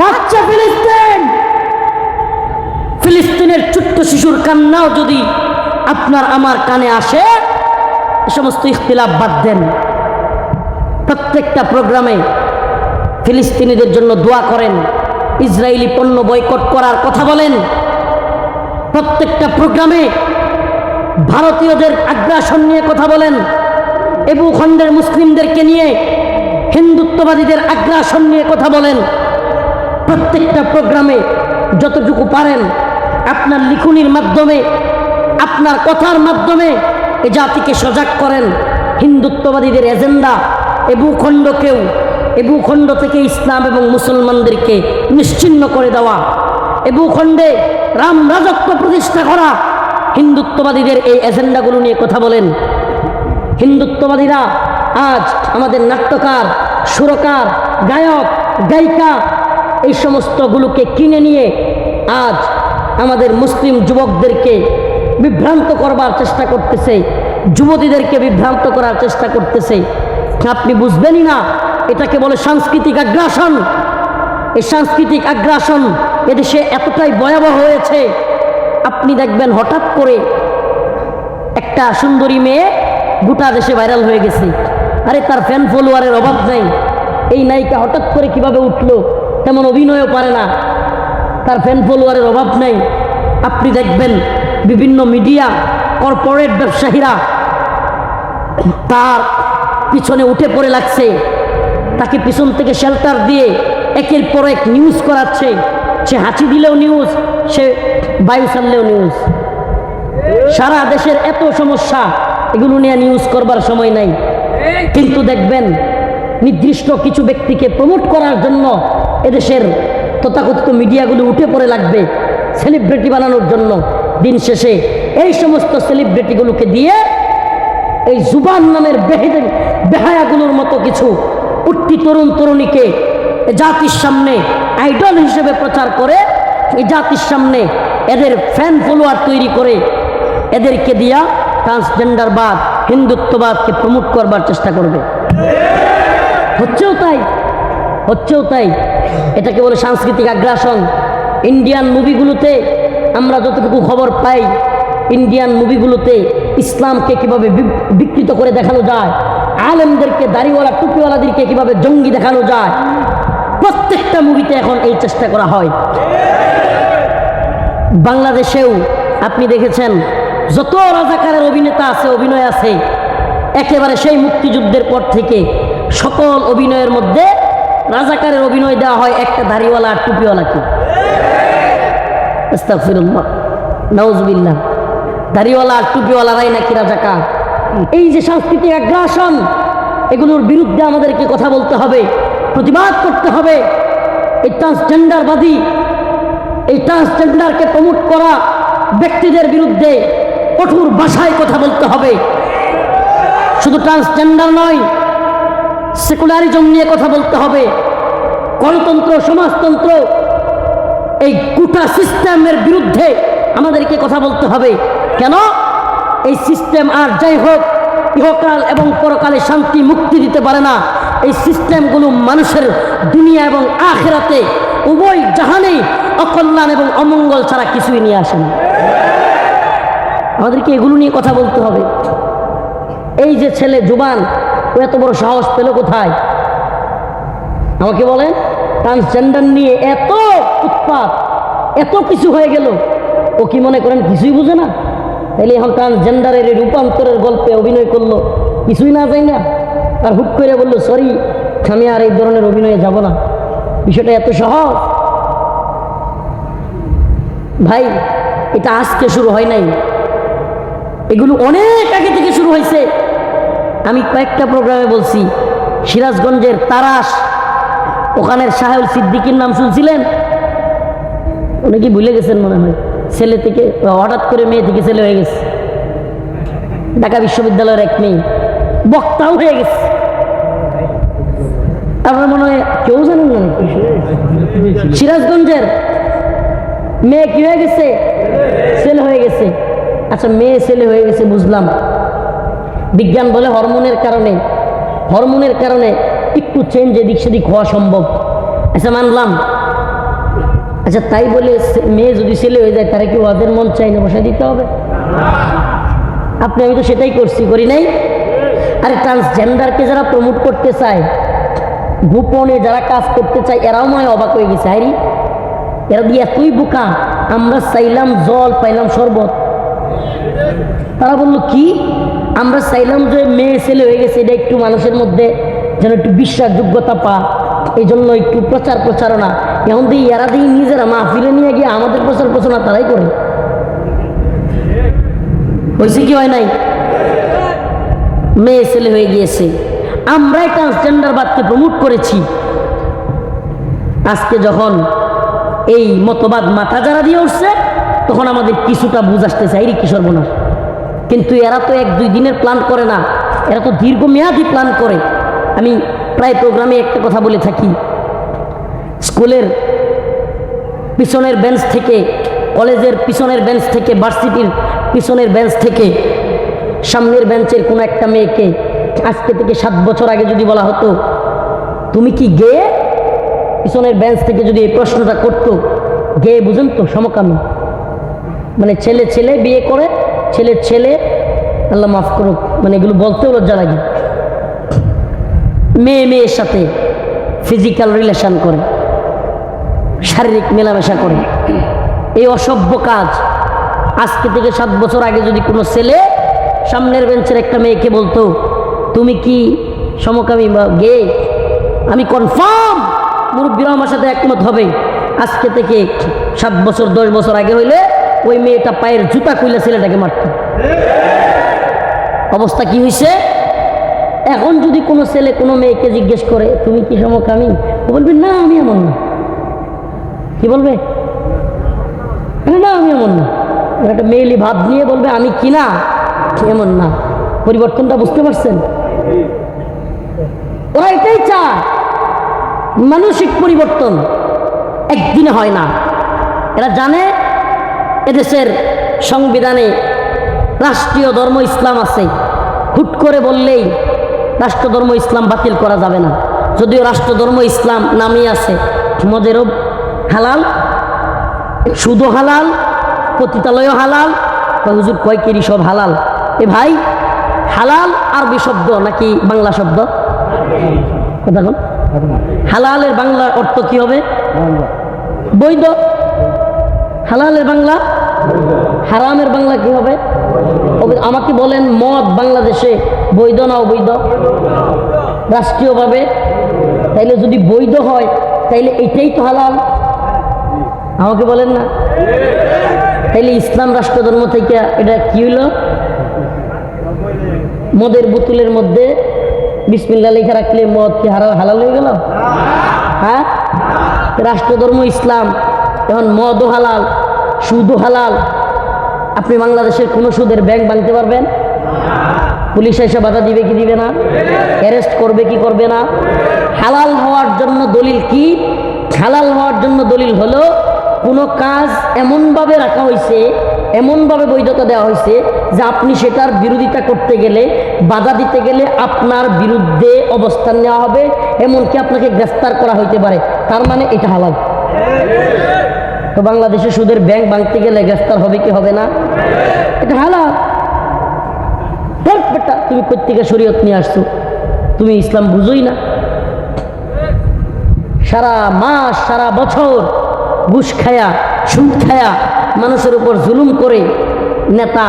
কাচ্চা ফিলিস্তিন! ফিলিস্তিনের ছোট্ট শিশুর কান্নাও যদি আপনার আমার কানে আসে, এ সমস্ত ইখতিলাফ বাদ দেন। প্রত্যেকটা প্রোগ্রামে ফিলিস্তিনিদের জন্য দোয়া করেন, ইসরায়েলি পণ্য বয়কট করার কথা বলেন। প্রত্যেকটা প্রোগ্রামে ভারতীয়দের আগ্রাসন নিয়ে কথা বলেন। এবু খণ্ডের মুসলিমদেরকে নিয়ে হিন্দুত্ববাদীদের আগ্রাসন নিয়ে কথা বলেন। প্রত্যেকটা প্রোগ্রামে যতটুকু পারেন আপনার লিখনির মাধ্যমে, আপনার কথার মাধ্যমে এ জাতিকে সজাগ করেন। হিন্দুত্ববাদীদের এজেন্ডা এ ভূখণ্ডকেও এ ভূখণ্ড থেকে ইসলাম এবং মুসলমানদেরকে নিশ্চিন্ন করে দেওয়া। এ ভূখণ্ডে রাম রাজত্ব প্রতিষ্ঠা করা। হিন্দুত্ববাদীদের এই এজেন্ডাগুলো নিয়ে কথা বলেন। হিন্দুত্ববাদীরা আজ আমাদের নাট্যকার, সুরকার, গায়ক, গায়িকা এই সমস্তগুলোকে কিনে নিয়ে আজ আমাদের মুসলিম যুবকদেরকে বিভ্রান্ত করবার চেষ্টা করতেছে, যুবতীদেরকে বিভ্রান্ত করার চেষ্টা করতেছে। আপনি বুঝবেনই না, এটাকে বলে সাংস্কৃতিক আগ্রাসন। এই সাংস্কৃতিক আগ্রাসন এদেশে এতটাই ভয়াবহ হয়েছে, আপনি দেখবেন হঠাৎ করে একটা সুন্দরী মেয়ে গোটা দেশে ভাইরাল হয়ে গেছে। আরে তার ফ্যান ফলোয়ারের অভাব নাই। এই নায়িকা হঠাৎ করে কীভাবে উঠল? তেমন অভিনয়ও পারে না। তার ফ্যান ফলোয়ারের অভাব নেই। আপনি দেখবেন বিভিন্ন মিডিয়া কর্পোরেট ব্যবসায়ীরা তার পিছনে উঠে পড়ে লাগছে। তাকে পিছন থেকে শেল্টার দিয়ে একের পর এক নিউজ করাচ্ছে। সে হাঁচি দিলেও নিউজ সে বায়ু ছাড়লেও নিউজ সারা দেশের এত সমস্যা, এগুলো নিয়ে নিউজ করবার সময় নাই। কিন্তু দেখবেন, নির্দিষ্ট কিছু ব্যক্তিকে প্রমোট করার জন্য এদেশের তথাকথিত মিডিয়াগুলো উঠে পড়ে লাগবে সেলিব্রিটি বানানোর জন্য দিন শেষে। এই সমস্ত সেলিব্রিটিগুলোকে দিয়ে এই জুবান নামের বেহেদের, বেহায়াগুলোর মতো কিছু উঠতি তরুণ তরুণীকে জাতির সামনে আইডল হিসেবে প্রচার করে, এই জাতির সামনে এদের ফ্যান ফলোয়ার তৈরি করে এদেরকে দিয়া ট্রান্সজেন্ডারবাদ হিন্দুত্ববাদকে প্রমোট করবার চেষ্টা করবে। হচ্ছেও তাই। হচ্ছেও তাই। এটাকে বলে সাংস্কৃতিক আগ্রাসন। ইন্ডিয়ান মুভিগুলোতে আমরা যতটুকু খবর পাই ইন্ডিয়ান মুভিগুলোতে ইসলামকে কীভাবে বিকৃত করে দেখানো যায়, আলেমদেরকে, দাড়িওয়ালা, টুপিওয়ালাদেরকে কীভাবে জঙ্গি দেখানো যায়, প্রত্যেকটা মুভিতে এখন এই চেষ্টা করা হয়। বাংলাদেশেও আপনি দেখেছেন, যত রাজাকারের অভিনেতা আছে, অভিনয় আছে, একেবারে সেই মুক্তিযুদ্ধের পর থেকে সকল অভিনয়ের মধ্যে রাজাকারের অভিনয় দেওয়া হয় একটা দাড়িওয়ালা আর টুপিওয়ালাকে। নাউজবিল্লাহ। দাড়িওয়ালা আর টুপিওয়ালারাই নাকি রাজাকার। এই যে সাংস্কৃতিক আগ্রাসন, এগুলোর বিরুদ্ধে আমাদেরকে কথা বলতে হবে, প্রতিবাদ করতে হবে। এই ট্রান্সজেন্ডারবাদী এই ট্রান্সজেন্ডারকে প্রমোট করা ব্যক্তিদের বিরুদ্ধে কঠোর ভাষায় কথা বলতে হবে। শুধু ট্রান্সজেন্ডার নয় সেকুলারিজম নিয়ে কথা বলতে হবে। গণতন্ত্র, সমাজতন্ত্র, এই গোটা সিস্টেমের বিরুদ্ধে আমাদেরকে কথা বলতে হবে। কেন? এই সিস্টেম আর যাই হোক, ইহকাল এবং পরকালে শান্তি মুক্তি দিতে পারে না। এই সিস্টেমগুলো মানুষের দুনিয়া এবং আখেরাতে উভয় জাহানেই অকল্যাণ এবং অমঙ্গল ছাড়া কিছুই নিয়ে আসে না। আমাদেরকে এগুলো নিয়ে কথা বলতে হবে। এই যে ছেলে জুবান ও এত বড় সাহস পেল কোথায়? আমাকে বলেন ট্রান্সজেন্ডার নিয়ে এত উৎপাত, এত কিছু হয়ে গেল, ও কি মনে করেন কিছুই বুঝে না? তাহলে এখন ট্রান্সজেন্ডারের রূপান্তরের গল্পে অভিনয় করল, কিছুই না যায় না। আর হুট করে বলল সরি আমি আর এই ধরনের অভিনয়ে যাব না। বিষয়টা এত সহজ। ভাই, এটা আজকে শুরু হয় নাই। এগুলো অনেক আগে থেকে শুরু হয়েছে। আমি কয়েকটা প্রোগ্রামে বলছি, সিরাজগঞ্জের তারাস, ওখানের সাহেব সিদ্দিকির নাম শুনছিলেন? অনেকেই ভুলে গেছেন মনে হয়? ছেলে থেকে, হঠাৎ করে মেয়ে থেকে ছেলে হয়ে গেছে। ঢাকা বিশ্ববিদ্যালয়ের এক মেয়ে, বক্তাও হয়ে গেছে। আপনার মনে হয় কেউ জানেন না? সিরাজগঞ্জের মেয়ে কি হয়ে গেছে? ছেলে হয়ে গেছে। আচ্ছা মেয়ে ছেলে হয়ে গেছে, বুঝলাম। বিজ্ঞান বলে হরমোনের কারণে হরমোনের কারণে একটু চেঞ্জ এদিক সেদিক হওয়া সম্ভব। আচ্ছা মানলাম। আচ্ছা তাই বলে মেয়ে যদি ছেলে হয়ে যায়, তারা কি ওদের মন চাই না বসায় দিতে হবে? আপনি, আমি তো সেটাই করছি, করি নাই? আরে ট্রান্সজেন্ডারকে যারা প্রমোট করতে চায়, গোপনে যারা কাজ করতে চায়, এরাও মনে অবাক হয়ে গেছে। হাইরি এরা দিয়ে এতই বোকা। আমরা চাইলাম জল, পাইলাম শরবত। তারা বলল, কি? আমরা চাইলাম যে মেয়ে ছেলে হয়ে গেছে, এটা একটু মানুষের মধ্যে যেন একটু বিশ্বাসযোগ্যতা পা। এই জন্য একটু প্রচার প্রচারণা। এখন দিয়ে এরা দিয়ে নিজেরা মাহফিলে নিয়ে গিয়ে আমাদের প্রচার প্রচারণা তারাই করে। হয়েছে কি হয় নাই? মেয়ে ছেলে হয়ে গিয়েছে। আমরাই ট্রান্সজেন্ডার বাদকে প্রমোট করেছি। আজকে যখন এই মতবাদ মাথা যারা দিয়ে উঠছে, তখন আমাদের কিছুটা বুঝ আসতেছে। এই কি সর্বনাশ কিন্তু এরা তো এক দুই দিনের প্ল্যান করে না। এরা তো দীর্ঘমেয়াদী প্ল্যান করে। আমি প্রায় প্রোগ্রামে একটা কথা বলে থাকি। স্কুলের পিছনের বেঞ্চ থেকে, কলেজের পিছনের বেঞ্চ থেকে ভার্সিটির পিছনের বেঞ্চ থেকে, সামনের বেঞ্চের কোনো একটা মেয়েকে আজকে থেকে সাত বছর আগে যদি বলা হতো, তুমি কি গে? পিছনের বেঞ্চ থেকে যদি এই প্রশ্নটা করতো, গে বুঝেন তো, সমকামী। মানে ছেলে ছেলে বিয়ে করে ছেলে ছেলে, আল্লাহ মাফ করুক মানে এগুলো বলতেও লজ্জা লাগে। মেয়ে মেয়ের সাথে ফিজিক্যাল রিলেশন করে, শারীরিক মেলামেশা করে। এই অসভ্য কাজ। আজকে থেকে সাত বছর আগে যদি কোনো ছেলে সামনের বেঞ্চের একটা মেয়েকে বলতো, তুমি কি সমকামী বা গে? আমি কনফার্ম মুরব্বীরা আমার সাথে একমত হবে। আজকে থেকে সাত বছর, দশ বছর আগে হইলে ওই মেয়েটা পায়ের জুতা খুইলে ছেলেটাকে মারত। অবস্থা কি হয়েছে এখন যদি কোনো ছেলে কোনো মেয়েকে জিজ্ঞেস করে, তুমি কি সমকামী? ও বলবে, না, আমি এমন না। কি বলবে? না, আমি এমন না। একটা মেয়েলি ভাব নিয়ে বলবে, আমি কি না? এমন না? পরিবর্তনটা বুঝতে পারছেন? ওরা এটাই চায়, মানসিক পরিবর্তন একদিনে হয় না। এরা জানে এদেশের সংবিধানে রাষ্ট্রীয় ধর্ম ইসলাম আছে। হুট করে বললেই রাষ্ট্রধর্ম ইসলাম বাতিল করা যাবে না। যদিও রাষ্ট্রধর্ম ইসলাম নামই আছে, মদেরও হালাল সুদও হালাল, পতিতালয়ও হালাল হুজুর কয় কেরি সব হালাল? এ ভাই, হালাল আরবি শব্দ নাকি বাংলা শব্দ? কথা হালালের বাংলা অর্থ কি হবে? বৈধ। হালালের বাংলা? হারামের বাংলা কি হবে আমাকে বলেন, মদ বাংলাদেশে বৈধ না অবৈধ? রাষ্ট্রীয়ভাবে? তাইলে যদি বৈধ হয়, তাইলে এটাই তো হালাল। আমাকে বলেন না? তাইলে ইসলাম রাষ্ট্রধর্ম থেকে এটা কি হইল? মদের বোতলের মধ্যে বিসমিল্লা লেখা রাখলে মদ কি হারা হালাল হয়ে গেল? হ্যাঁ? রাষ্ট্রধর্ম ইসলাম। এখন মদও হালাল, সুদও হালাল। আপনি বাংলাদেশের কোনো সুদের ব্যাংক ভাঙতে পারবেন? পুলিশ এসে বাধা দিবে কি দিবে না? অ্যারেস্ট করবে কি করবে না? হালাল হওয়ার জন্য দলিল কি? হালাল হওয়ার জন্য দলিল হলো, কোনো কাজ এমনভাবে রাখা হয়েছে এমনভাবে বৈধতা দেওয়া হয়েছে যে আপনি সেটার বিরোধিতা করতে গেলে, বাধা দিতে গেলে আপনার বিরুদ্ধে অবস্থান নেওয়া হবে, এমনকি আপনাকে গ্রেফতার করা হইতে পারে। তার মানে এটা হালাল। তো বাংলাদেশে সুদের ব্যাংক ভাঙতে গেলে গ্রেফতার হবে কি হবে না? এটা ধ্যাৎ তুমি প্রত্যেকে শরীয়ত নিয়ে আসছো? তুমি ইসলাম বুঝোই না। সারা মাস, সারা বছর ঘুষ খায়া, সুদ খায়া মানুষের উপর জুলুম করে নেতা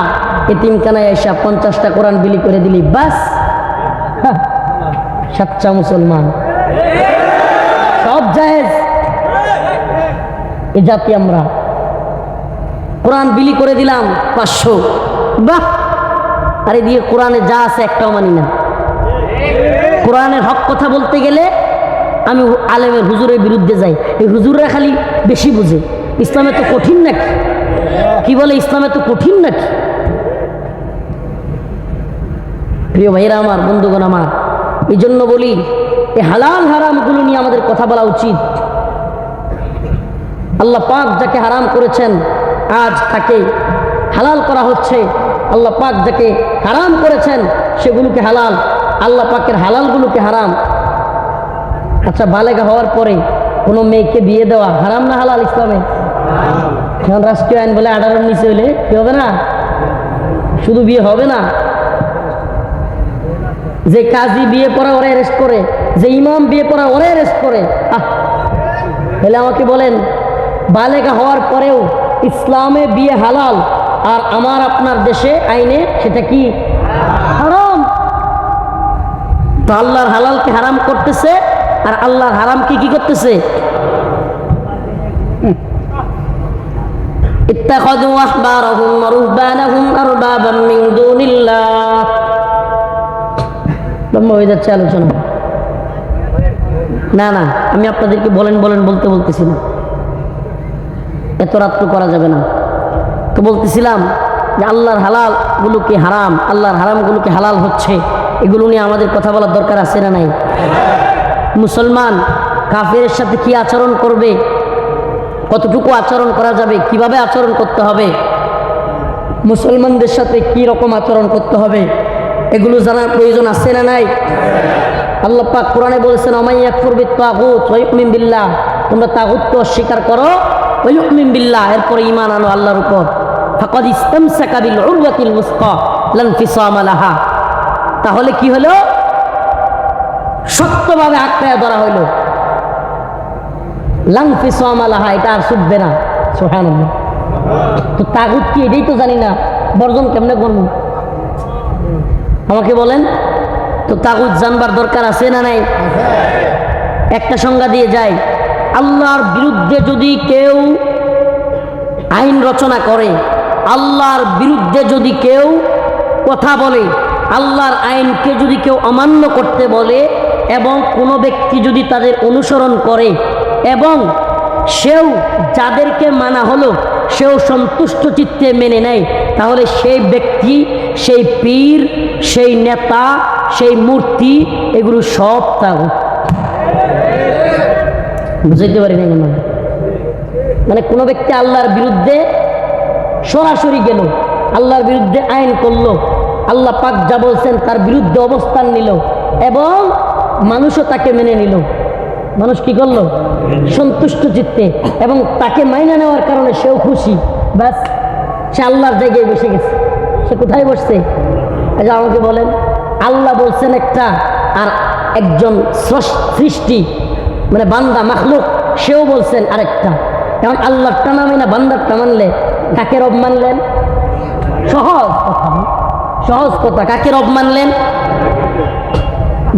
এতিমখানায় এসা পঞ্চাশটা কোরআন বিলি করে দিলি, বাস। সাচ্চা মুসলমান। সব জায়েজ। এ জাতি আমরা। কোরআন বিলি করে দিলাম পাঁচশো। বাহ! আরে দিয়ে কোরআনে যা আছে একটাও মানি না। কোরআনের হক কথা বলতে গেলে আমি আলেমের হুজুরের বিরুদ্ধে যাই। এই হুজুররা খালি বেশি বুঝে। ইসলামে তো কঠিন নাকি? কি বলে, ইসলামে তো কঠিন নাকি? প্রিয় ভাইরা আমার, বন্ধুগণ আমার এই জন্য বলি, এই হালাল হারামগুলো নিয়ে আমাদের কথা বলা উচিত। আল্লাহ পাক যাকে হারাম করেছেন, আজ তাকে হালাল করা হচ্ছে। আল্লাহ পাক যাকে হারাম করেছেন, সেগুলোকে হালাল, আল্লাহ পাকের হালালগুলোকে হারাম। আচ্ছা বালেগা হওয়ার পরে কোনো মেয়েকে বিয়ে দেওয়া হারাম না হালাল ইসলামে? এখন রাষ্ট্রীয় আইন বলে আঠারোর নিচে হলে কি হবে না? শুধু বিয়ে হবে না? যে কাজী বিয়ে পড়া ওরা অ্যারেস্ট করে, যে ইমাম বিয়ে পড়া ওরা অ্যারেস্ট করে। আহ, তাহলে আমাকে বলেন বালেগা হওয়ার পরেও ইসলামে বিয়ে হালাল আর আমার আপনার দেশে আইনে সেটা কি হারাম তো আল্লাহর হালালকে হারাম করতেছে আর আল্লাহর হারামকে কি করতেছে اتخذوا أحبارهم ورهبانهم أربابا من دون الله লম্বা হয়ে যাচ্ছে আলোচনা না না আমি আপনাদেরকে বলেন বলেন বলতে বলতেছি না এত রাত্র করা যাবে না। তো বলতেছিলাম যে আল্লাহর হালাল গুলোকে হারাম, আল্লাহর হারামগুলোকে হালাল হচ্ছে, এগুলো নিয়ে আমাদের কথা বলার দরকার আছে না নাই? মুসলমান কাফের সাথে কি আচরণ করবে? কতটুকু আচরণ করা যাবে? কীভাবে আচরণ করতে হবে? মুসলমানদের সাথে কি রকম আচরণ করতে হবে? এগুলো জানার প্রয়োজন আছে না নাই? আল্লাহ পাক কোরআনে বলেছেন অমাইয়া করবে তাগুত তোমরা তাগুতকে অস্বীকার করো বিল্লাহ, এরপরে ইমান আনো আল্লাহর উপর। ফাকাদ ইসতামসাকা বিল উরওয়াতিল মুসকা লান ফিসামা লাহা। তাহলে কি হলো? শক্তভাবে আঁকড়ায় ধরা হইল। লাংফি সোয়ামালাহা এটা আর শুধবে না। সোহান তো তাগুত কি, এটাই তো জানি না। বর্জন কেমনে করব? আমাকে বলেন, তো তাগুত জানবার দরকার আছে না নাই? একটা সংজ্ঞা দিয়ে যায় আল্লাহর বিরুদ্ধে যদি কেউ আইন রচনা করে, আল্লাহর বিরুদ্ধে যদি কেউ কথা বলে, আল্লাহর আইনকে যদি কেউ অমান্য করতে বলে এবং কোনো ব্যক্তি যদি তাদের অনুসরণ করে এবং সেও যাদেরকে মানা হলো, সেও সন্তুষ্ট চিত্তে মেনে নেয়, তাহলে সেই ব্যক্তি, সেই পীর, সেই নেতা, সেই মূর্তি, এগুলো সব তাগুত বুঝাইতে পারি না কেন? মানে কোনো ব্যক্তি আল্লাহর বিরুদ্ধে সরাসরি গেল, আল্লাহর বিরুদ্ধে আইন করল, আল্লাহ পাক যা বলছেন তার বিরুদ্ধে অবস্থান নিল এবং মানুষও তাকে মেনে নিল। মানুষ কি করল? সন্তুষ্ট চিত্তে এবং তাকে মাইনা নেওয়ার কারণে সেও খুশি। ব্যাস, সে আল্লাহর জায়গায় বসে গেছে। সে কোথায় বসছে? আচ্ছা আমাকে বলেন। আল্লাহ বলছেন একটা আর একজন সৃষ্টি মানে বান্দা মাখলুক, সেও বলছেন আরেকটা। এখন আল্লাহরটা নামে না বান্দারটা মানলে কাকে রব মানলেন? সহজ কথা। সহজ কথা, কাকে রব মানলেন?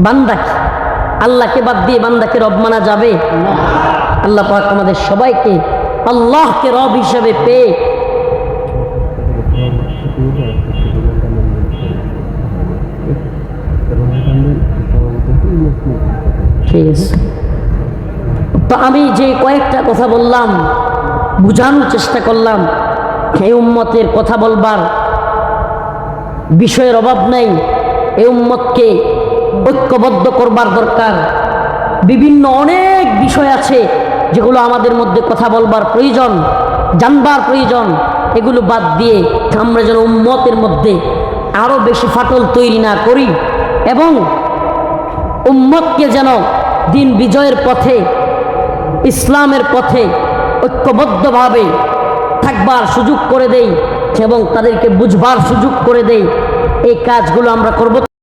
বান্দাকে। আল্লাহকে বাদ দিয়ে বান্দাকে রব মানা যাবে আল্লাহ পাক আমাদের সবাইকে আল্লাহকে রব হিসেবে পেয়ে ঠিক আছে তো আমি যে কয়েকটা কথা বললাম, বুঝানোর চেষ্টা করলাম এই উম্মতের কথা বলবার বিষয়ের অভাব নেই এই উম্মতকে ঐক্যবদ্ধ করবার দরকার। বিভিন্ন অনেক বিষয় আছে যেগুলো আমাদের মধ্যে কথা বলবার প্রয়োজন, জানবার প্রয়োজন, এগুলো বাদ দিয়ে আমরা যেন উম্মতের মধ্যে আরও বেশি ফাটল তৈরি না করি এবং উম্মতকে যেন দিন বিজয়ের পথে ইসলামের পথে ঐক্যবদ্ধভাবে থাকবার সুযোগ করে দেই এবং তাদেরকে বুঝবার সুযোগ করে দেই, এই কাজগুলো আমরা করব।